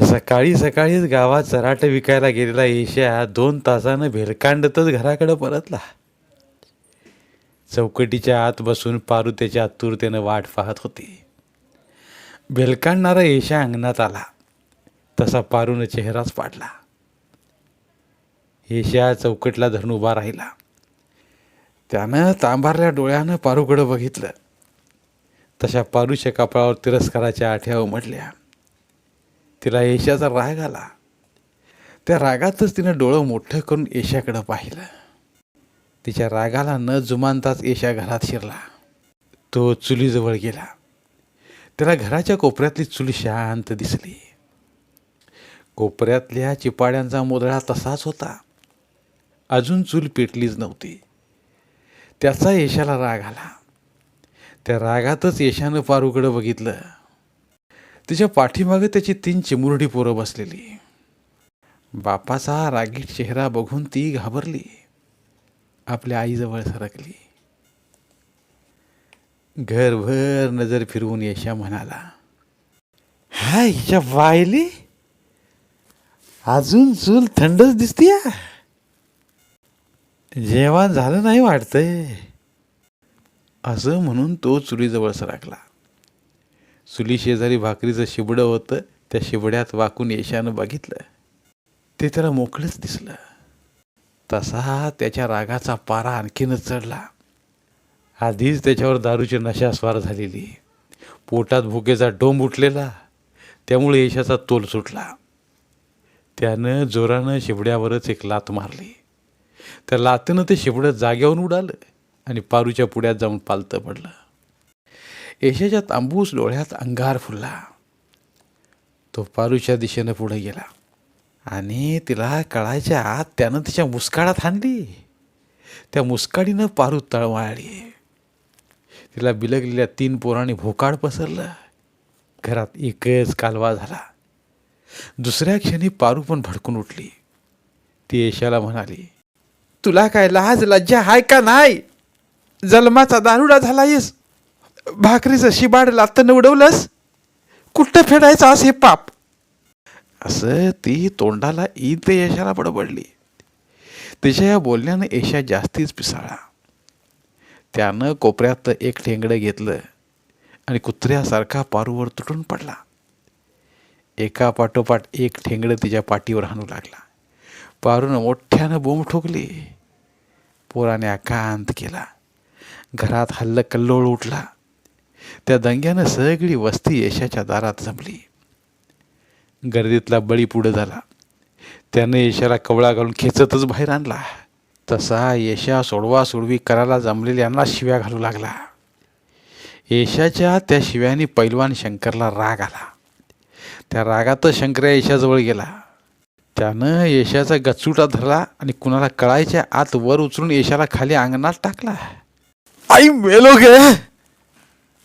सकाळी सकाळीच गावात चराटं विकायला गेलेला येशा दोन तासानं भेलकांडतच घराकडं परतला. चौकटीच्या आत बसून पारू त्याच्या आतुरतेनं वाट पाहत होती. भेलकांडणारा येशा अंगणात आला. तसा पारूनं चेहराच पाडला. येशा चौकटला धरून उभा राहिला. त्यानं तांबारल्या डोळ्यानं पारूकडं बघितलं. तशा पारूच्या कपाळावर तिरस्काराच्या आठ्या उमटल्या. तिला येशाचा राग आला. त्या रागातच तिनं डोळं मोठं करून येशाकडं पाहिलं. तिच्या रागाला न जुमानताच येशा घरात शिरला. तो चुलीजवळ गेला. त्याला घराच्या कोपऱ्यातली चूल शांत दिसली. कोपऱ्यातल्या चिपाड्यांचा मोदळा तसाच होता. अजून चूल पेटलीच नव्हती. त्याचा येशाला राग आला. त्या रागातच येशानं पारूकडं बघितलं. तिच्या पाठीमागे त्याची तीन चिमुरडी पोरं बसलेली. बापाचा रागीट चेहरा बघून ती घाबरली. आपल्या आईजवळ सरकली. घरभर नजर फिरवून यशा म्हणाला हा हिच्या वायली अजून चूल थंडच दिसतीय. जेवण झालं नाही वाटतंय. असं म्हणून तो चुलीजवळ सरकला. चुली शेजारी भाकरीचं शिबडं होतं त्या शिबड्यात वाकून येशानं बघितलं. ते त्याला मोकळंच दिसलं. तसा त्याच्या रागाचा पारा आणखीनच चढला. आधीच त्याच्यावर दारूची नशा स्वार झालेली. पोटात भुकेचा डोंब उठलेला. त्यामुळे यशाचा तोल सुटला. त्यानं जोरानं शिबड्यावरच एक लात मारली. त्या लातेनं ते शिबडं जाग्यावरून उडालं आणि पारूच्या पुढ्यात जाऊन पालतं पडलं. येशाच्या तांबूस डोळ्यात अंगार फुलला. तो पारूच्या दिशेनं पुढे गेला. आणि तिला कळायच्या आत त्यानं तिच्या मुस्काळात हाणली. त्या मुस्काडीनं पारू तळवाळली. तिला बिलगलेल्या तीन पोरांनी भोकाड पसरलं. घरात एकच कालवा झाला. दुसऱ्या क्षणी पारू पण भडकून उठली. ती येशाला म्हणाली तुला काय लाज लज्जा हाय का नाही? जन्माचा दारुडा झाला येस भाकरीचं शिबाड लातन उडवलंस कुठं फेडायचं असे पाप? असं ती तोंडाला ईद यशाला बडबडली. तिच्या या बोलण्यानं यशा जास्तीच पिसाळा. त्यानं कोपऱ्यात एक ठेंगडं घेतलं आणि कुत्र्यासारखा पारूवर तुटून पडला. एका पाठोपाठ एक ठेंगडं तिच्या पाठीवर हाणू लागला. पारूनं मोठ्यानं बोंब ठोकली. पोराने आकांत केला. घरात हल्ल कल्लोळ उठला. त्या दंग्यानं सगळी वस्ती यशाच्या दारात जमली. गर्दीतला बळी पुढं झाला. त्यानं यशाला कवळा घालून खेचतच बाहेर आणला. तसा यशा सोडवा सोडवी करायला जमलेल्यांना शिव्या घालू लागला. यशाच्या त्या शिव्याने पैलवान शंकरला राग आला. त्या रागातच शंकर यशाजवळ गेला. त्यानं यशाचा गचुटा धरला आणि कुणाला कळायच्या आत वर उचलून यशाला खाली अंगणात टाकला. आई मेलो गे!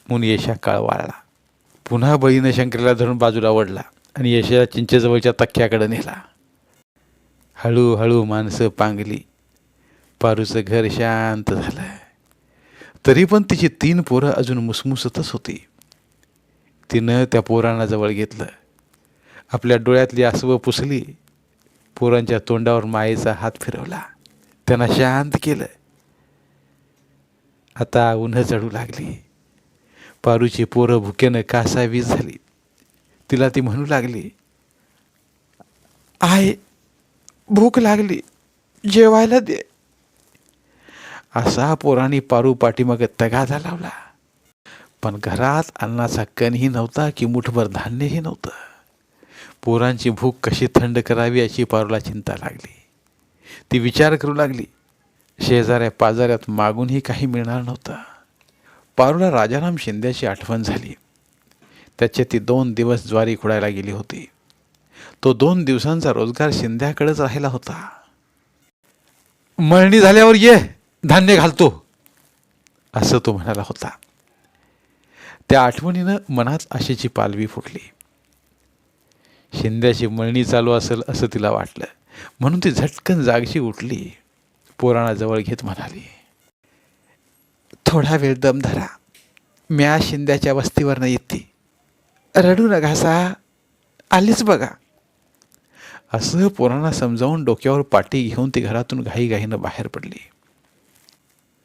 म्हणून यशा कळवाळला पुन्हा बळीनं शंकरला धरून बाजूला ओढला आणि यशा चिंचेजवळच्या तख्याकडे नेला. हळूहळू माणसं पांगली. पारूचं घर शांत झालं तरी पण तिची तीन पोरं अजून मुसमुसतच होती. तिनं त्या पोरांना जवळ घेतलं. आपल्या डोळ्यातली आसवं पुसली. पोरांच्या तोंडावर मायेचा हात फिरवला. त्यांना शांत केलं. आता उन्हं चढू लागली. पारूची पोरं भुकेनं कासावीस झाली. तिला ती म्हणू लागली आहे भूक लागली जेवायला दे. असा पोरांनी पारू पाठीमागे तगादा लावला. पण घरात अन्नाचा कणही नव्हता की मुठभर धान्यही नव्हतं. पोरांची भूक कशी थंड करावी अशी पारूला चिंता लागली. ती विचार करू लागली शेजाऱ्या पाजाऱ्यात मागूनही काही मिळणार नव्हतं. पारूला राजाराम शिंद्याची आठवण झाली. त्याचे ती दोन दिवस ज्वारी खुडायला गेली होती. तो दोन दिवसांचा रोजगार शिंद्याकडेच राहिला होता. मळणी झाल्यावर ये धान्य घालतो असं तो म्हणाला होता. त्या आठवणीनं मनात आशेची पालवी फुटली. शिंद्याची मळणी चालू असेल असं तिला वाटलं. म्हणून ती झटकन जागशी उठली. पोराणाजवळ घेत म्हणाली थोडा वेळ दम धरा. म्या शिंद्याच्या वस्तीवरनं येते. रडू नका सा. आलीच बघा. असं पोरांना समजावून डोक्यावर पाटी घेऊन ती घरातून घाईघाईनं बाहेर पडली.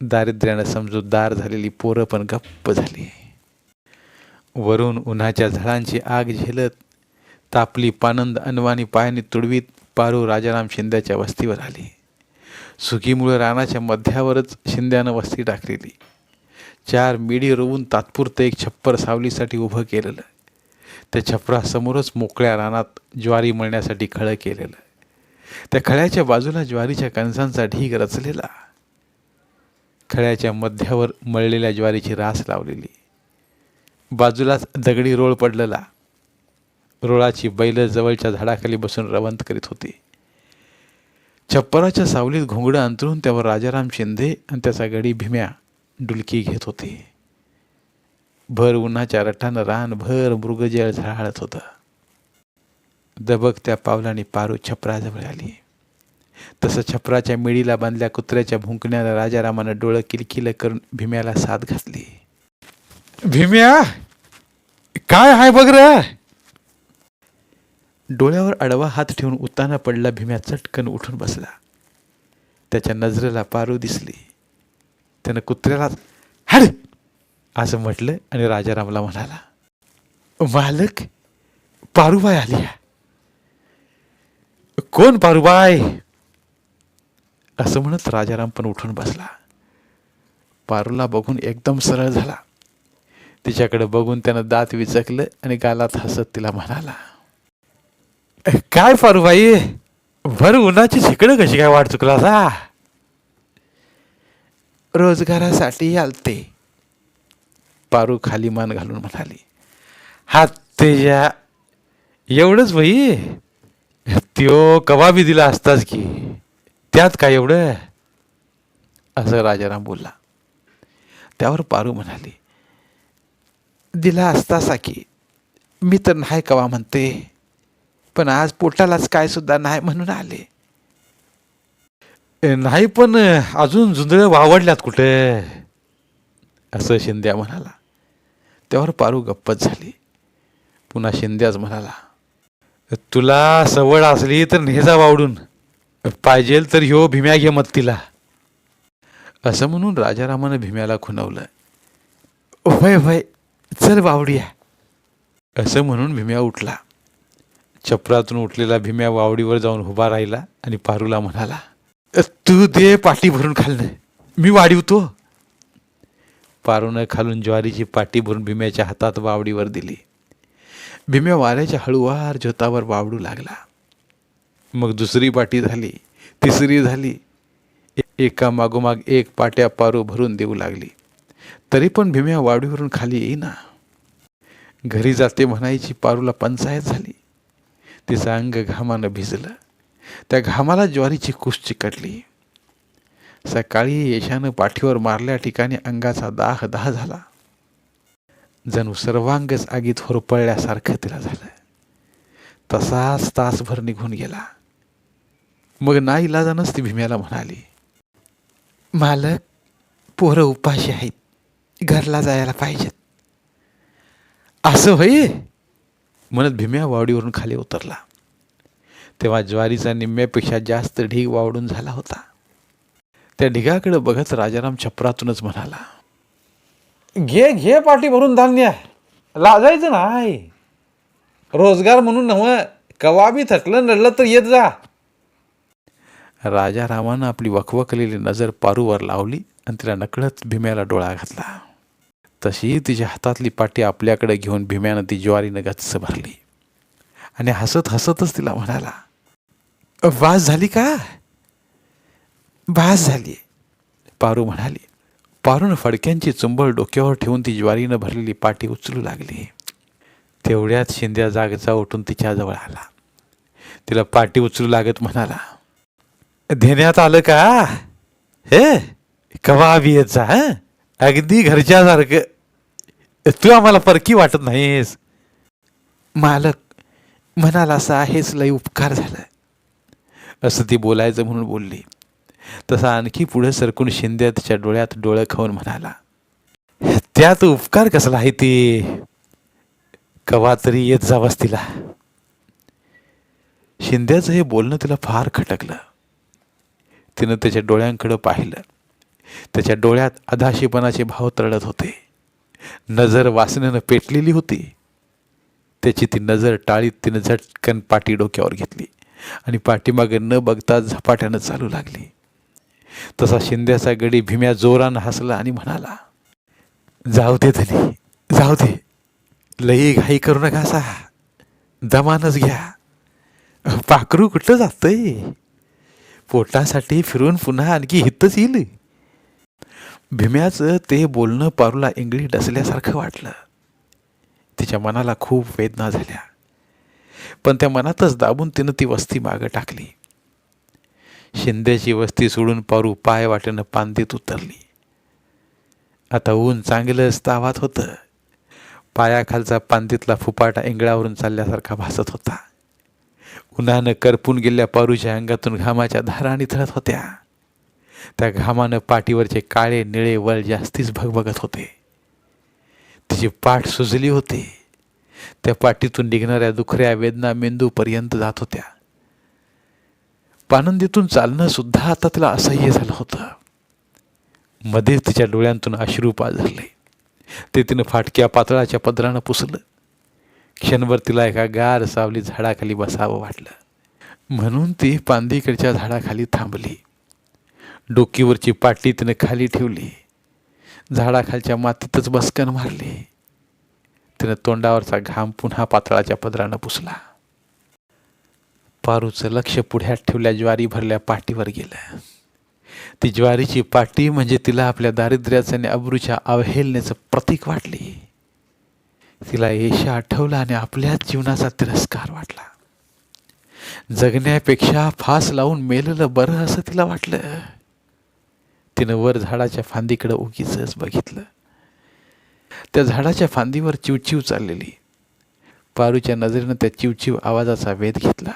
दारिद्र्यानं समजूतदार झालेली पोरं पण गप्प झाली. वरून उन्हाच्या झळांची आग झेलत तापली पानंद अनवानी पायाने तुडवीत पारू राजाराम शिंद्याच्या वस्तीवर आली. सुगीमुळे रानाच्या मध्यावरच शिंद्यानं वस्ती टाकलेली. चार मिडी रोवून तात्पुरतं एक छप्पर सावलीसाठी उभं केलेलं. त्या छपरासमोरच मोकळ्या रानात ज्वारी मळण्यासाठी खळं केलेलं. त्या खळ्याच्या बाजूला ज्वारीच्या कणसांचा ढीग रचलेला. खळ्याच्या मध्यावर मळलेल्या ज्वारीची रास लावलेली. बाजूलाच दगडी रोळ पडलेला. रोळाची बैल जवळच्या झाडाखाली बसून रवंत करीत होती. छप्पराच्या सावलीत घोंगडं अंतरून त्यावर राजाराम शिंदे आणि त्याचा गडी भीम्या डुलकी घेत होते. भर उन्हाच्या रठानं रान भर मृगजळ झळाळत होतं. दबकत्या पावलाने पारू छपराजवळ आली. तसं छपराच्या मिळीला बांधल्या कुत्र्याच्या भुंकण्याला राजारामानं डोळं किलकिल करून भीम्याला साथ घातली. भीम्या काय आहे बघ रे? डोळ्यावर अडवा हात ठेवून उताना पडला भीम्या चटकन उठून बसला. त्याच्या नजरेला पारू दिसली. त्यानं कुत्र्याला हड! असं म्हटलं आणि राजारामला म्हणाला मालक पारूबाई आली कोण पारूबाई? असं म्हणत राजाराम पण उठून बसला. पारूला बघून एकदम सरळ झाला. तिच्याकडे बघून त्यानं दात विचकलं आणि गालात हसत तिला म्हणाला काय पारूबाई भर उन्हाची शिकडं कशी काय वाट चुकला सा रोजगारासाठी आलते. पारू खाली मान घालून म्हणाली. हात तेजा एवढंच बाई? त्यो कबाबी दिला असताच की. त्यात काय एवढं? असं राजाराम बोलला. त्यावर पारू म्हणाली दिला असतासा की. मी तर नाही कवा म्हणते. पण आज पोटालाच काय सुद्धा नाही म्हणून आले. "ए, नाही पण अजून जुंधळं वावडल्यात कुठे? असं शिंद्या म्हणाला. त्यावर पारू गप्पच झाली. पुन्हा शिंद्याच म्हणाला तुला सवड असली तर नेजा वावडून. पाहिजेल तर ह्यो भीम्या घे मत्तीला. असं म्हणून राजारामानं भीम्याला खुणवलं. वय वय चल वावडूया. असं म्हणून भीम्या उठला. छपरातून उठलेला भीम्या वावडीवर जाऊन उभा राहिला आणि पारूला म्हणाला तू दे पाठी भरून खालनं. मी वाढीवतो. पारूनं खालून ज्वारीची पाटी भरून भीम्याच्या हातात वावडीवर दिली. भीम्या वाऱ्याच्या हळूवार जोतावर वावडू लागला. मग दुसरी पाटी झाली तिसरी झाली. एका मागोमाग एक पाट्या पारू भरून देऊ लागली. तरी पण भीम्या वावडीवरून खाली येईना. घरी जाते म्हणायची पारूला पंचायत झाली. तिचं अंग घामानं भिजलं. त्या घामाला ज्वारीची कुस चिकटली. सकाळी यशानं पाठीवर मारल्या ठिकाणी अंगाचा दाह दाह झाला. जणू सर्वांगच आगीत होरपळल्यासारखं तिला झालं. तसाच तासभर निघून गेला. मग ना इलाजानंच ती भीम्याला म्हणाली. मालक पोरं उपाशी आहेत. घरला जायला पाहिजेत. असं होय म्हणत भीम्या वावडीवरून खाली उतरला. तेव्हा ज्वारीचा निम्म्यापेक्षा जास्त ढीग वावडून झाला होता. त्या ढिगाकडे बघत राजाराम छपरातूनच म्हणाला घे घे पाठी भरून धान्य. लाजायचं नाही. रोजगार म्हणून नव कवाबी थकलं नडलं तर येत जा. राजारामानं आपली वखवकलेली नजर पारूवर लावली आणि तिला नकळत भीम्याला डोळा घातला. तशी तिच्या हातातली पाटी आपल्याकडे घेऊन भीम्यानं ती ज्वारीनं गच्च भरली. आणि हसत हसतच तिला म्हणाला वास झाली का? भास झाली पारू म्हणाली पारून फडक्यांची चुंबळ डोक्यावर ठेवून ती ज्वारीनं भरलेली पाटी उचलू लागली. तेवढ्यात शिंद्या जागचा उठून तिच्याजवळ आला. तिला पाठी उचलू लागत म्हणाला देण्यात आलं का? हे कवा बी येत जा अगदी घरच्यासारखं तू आम्हाला परकी वाटत नाहीस. मालक म्हणाला असा हेच लय उपकार झाला असं ती बोलायचं म्हणून बोलली. तसा आणखी पुढे सरकून शिंदे तिच्या डोळ्यात डोळं खाऊन म्हणाला त्यात उपकार कसला आहे ते? कवा तरी येत जावास तिला. शिंद्याचं हे बोलणं तिला फार खटकलं. तिनं त्याच्या डोळ्यांकडं पाहिलं. त्याच्या डोळ्यात अधाशीपणाचे भाव तरळत होते. नजर वासनेनं पेटलेली होती. त्याची ती नजर टाळीत तिनं झटकन पाठी डोक्यावर घेतली आणि पाठीमागे न बघता झपाट्यानं चालू लागली. तसा शिंद्याचा गडी भीम्या जोरानं हसला आणि म्हणाला जाऊ दे धनी जाऊ दे. लई घाई करू नका असा. दमानच घ्या. पाखरू कुठं जातंय? पोटासाठी फिरून पुन्हा आणखी हितच येईल. भीम्याचं ते बोलणं पारूला इंगळी डसल्यासारखं वाटलं. तिच्या मनाला खूप वेदना झाल्या. पण त्या मनातच दाबून तिनं ती वस्ती मागं टाकली. शिंद्याची वस्ती सोडून पारू पाय वाटेनं पांदीत उतरली. आता ऊन चांगलंच तावात होतं. पायाखालचा पांदीतला फुपाटा इंगळावरून चालल्यासारखा भासत होता. उन्हानं करपून गेल्या पारूच्या अंगातून घामाच्या धारा निथळत होत्या. त्या घामानं पाठीवरचे काळे निळे वळ जास्तीच भगभगत होते. तिची पाठ सुजली होती. त्या पाठीतून निघणाऱ्या दुखऱ्या वेदना मेंदूपर्यंत जात होत्या. पानंदीतून चालणं सुद्धा आता तिला असह्य झालं होतं. मध्येच तिच्या डोळ्यांतून अश्रू पाझरले. ते तिनं फाटक्या पातळाच्या पदरानं पुसलं. क्षणभर तिला एका गार सावली झाडाखाली बसावं वाटलं. म्हणून ती पांदीकडच्या झाडाखाली थांबली. डोकीवरची पाटी तिनं खाली ठेवली. झाडाखालच्या मातीतच बसकन मारली. तिनं तोंडावरचा घाम पुन्हा पातळाच्या पदरानं पुसला. पारूचं लक्ष पुढ्यात ठेवल्या ज्वारी भरल्या पाटीवर गेलं. ती ज्वारीची पाटी म्हणजे तिला आपल्या दारिद्र्याचं आणि अब्रूच्या अवहेलनेचं प्रतीक वाटली. तिला येशा आठवलं आणि आपल्याच जीवनाचा तिरस्कार वाटला. जगण्यापेक्षा फास लावून मेलेलं बरं असं तिला वाटलं. तिनं वर झाडाच्या फांदीकडं उगीच बघितलं. त्या झाडाच्या फांदीवर चिवचिव चाललेली. पारूच्या नजरेनं त्या चिवचिव आवाजाचा वेध घेतला.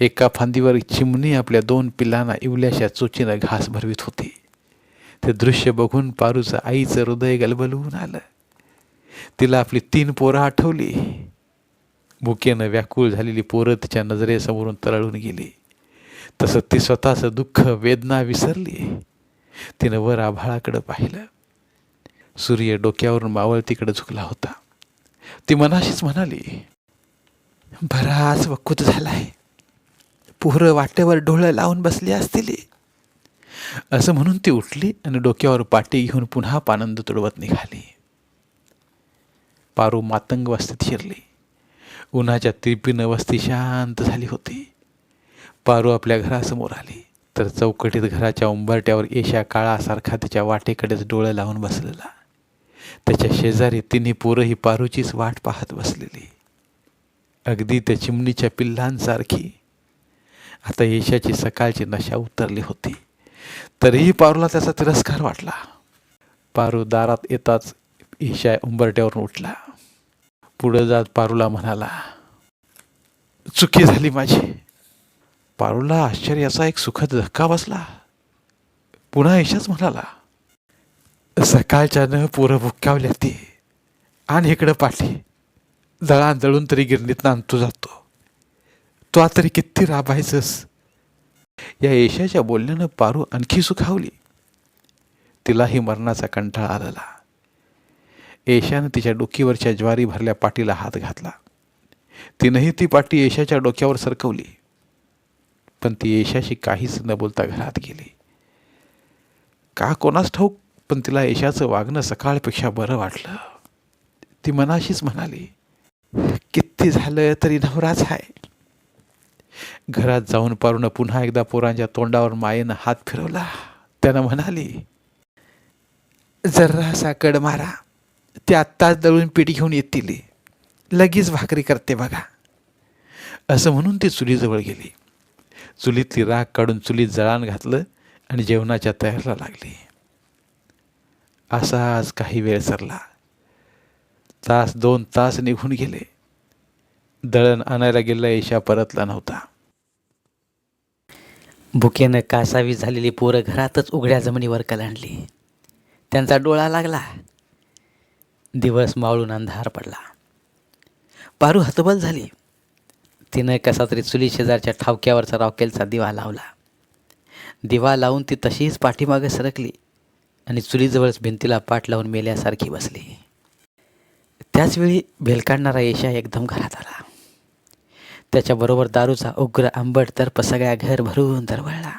एका फांदीवर चिमणी आपल्या दोन पिलांना इवल्याशा चोचीनं घास भरवीत होती. ते दृश्य बघून पारूचं आईचं हृदय गलबलवून आलं. तिला आपली तीन पोरं आठवली. भुकेनं व्याकुळ झालेली पोरं तिच्या नजरेसमोरून तरळून गेली. तसं ती स्वतःचं दुःख वेदना विसरली. तिनं वर आभाळाकडं पाहिलं. सूर्य डोक्यावरून मावळतीकडे झुकला होता. ती मनाशीच म्हणाली बराच वकूत झालाय. पोरं वाटेवर डोळं लावून बसली असतील. असं म्हणून ती उठली आणि डोक्यावर पाटी घेऊन पुन्हा पानंद तुडवत निघाली. पारू मातंग वस्तीत शिरली. उन्हाच्या तिरपीनं वस्ती शांत झाली होती. पारू आपल्या घरासमोर आली. तर चौकटीत घराच्या उंबरट्यावर येशा काळासारखा तिच्या वाटेकडेच डोळं लावून बसलेला. त्याच्या शेजारी तिन्ही पोरंही पारूचीच वाट पाहत बसलेली. अगदी त्या चिमणीच्या पिल्लांसारखी. आता येशाची सकाळची नशा उतरली होती. तरीही पारूला त्याचा तिरस्कार वाटला. पारू दारात येताच ईशा उंबरट्यावरून उठला. पुढं जात पारूला म्हणाला चुकी झाली माझी. पारूला आश्चर्याचा एक सुखद धक्का बसला. पुन्हा ईशाच म्हणाला सकाळच्यानं पोरं भुक्कावल्या ते. आणि इकडं पाठी. जळा जळून तरी गिरणीत आणतो जातो. तो आता तरी किती राबायचंस या येशाच्या बोलण्यानं पारू आणखी सुखावली. तिलाही मरणाचा कंटाळा आलेला. येशानं तिच्या डोकीवरच्या ज्वारी भरल्या पाटीला हात घातला. तिनंही ती पाटी येशाच्या डोक्यावर सरकवली. पण ती येशाशी काहीच न बोलता घरात गेली. का कोणास ठाऊक पण तिला येशाचं वागणं सकाळपेक्षा बरं वाटलं. ती मनाशीच म्हणाली किती झालं तरी नवराच आहे घरात जाऊन पारून पुन्हा एकदा पोरांच्या तोंडावर मायेनं हात फिरवला. त्यानं म्हणाली जर्रासा कड मारा ते आत्ताच दळून पीठ घेऊन येतील. लगेच भाकरी करते बघा. असं म्हणून ती चुलीजवळ गेली. चुलीतली राख काढून चुलीत जळान घातलं आणि जेवणाच्या तयारीला लागली. असाच काही वेळ सरला. तास दोन तास निघून गेले. दळण आणायला गेला येशा परतला नव्हता. भुकेनं कासावी झालेली पोरं घरातच उघड्या जमिनीवर कलांडली. त्यांचा डोळा लागला. दिवस मावळून अंधार पडला. पारू हतबल झाली. तिनं कसा तरी चुली शेजारच्या ठावक्यावरचा रॉकेलचा दिवा लावला. दिवा लावून ती तशीच पाठीमागे सरकली आणि चुलीजवळच भिंतीला पाठ लावून मेल्यासारखी बसली. त्याचवेळी भेलकाडणारा येशा एकदम घरात आला. त्याच्याबरोबर दारूचा उग्र आंबट तर्प सगळ्या घर भरून दरवळला.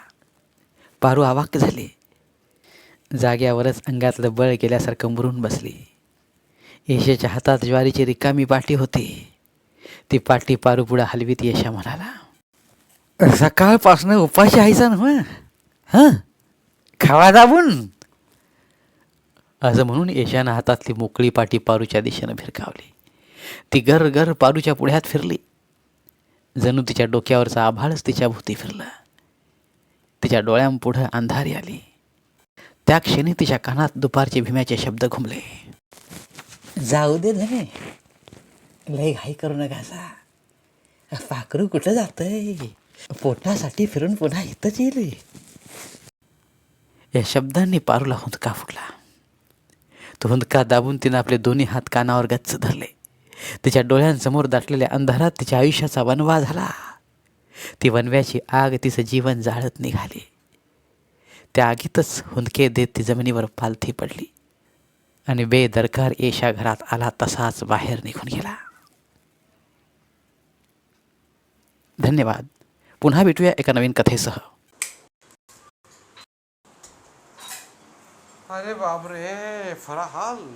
पारू आवाक झाली. जाग्यावरच अंगातलं बळ गेल्यासारखं मुरून बसली. येशेच्या हातात ज्वारीची रिकामी पाठी होती. ती पाटी पारू हलवीत यशा म्हणाला सकाळपासनं उपाशी आहेसा ना हां? खावा दाबून. असं म्हणून येशानं हातातली मोकळी पाटी पारूच्या दिशेनं भिरकावली ती गर गर पारूच्या पुढ्यात फिरली. जणू तिच्या डोक्यावरचा आभाळच तिच्या भोवती फिरलं. तिच्या डोळ्यांपुढं अंधारी आली. त्या क्षणी तिच्या कानात दुपारचे भीम्याचे शब्द घुमले. जाऊ दे धने. लय घाई करू नका पाखरू कुठं जातंय? पोटासाठी फिरून पुन्हा इथंच येईल. या शब्दांनी पारूला हुंदका फुटला तो हुंदका दाबून तिनं आपले दोन्ही हात कानावर गच्च धरले. तिच्या डोळ्यांसमोर दाटलेल्या अंधारात तिच्या आयुष्याचा वनवा झाला. ती वनव्याची आग तिचं जीवन जाळत निघाली. त्या आगीतच हुंदके देत ती जमिनीवर पालथी पडली. आणि बेदरकार येशा घरात आला तसाच बाहेर निघून गेला. धन्यवाद. पुन्हा भेटूया एका नवीन कथेसह. अरे बापरे फराहाल.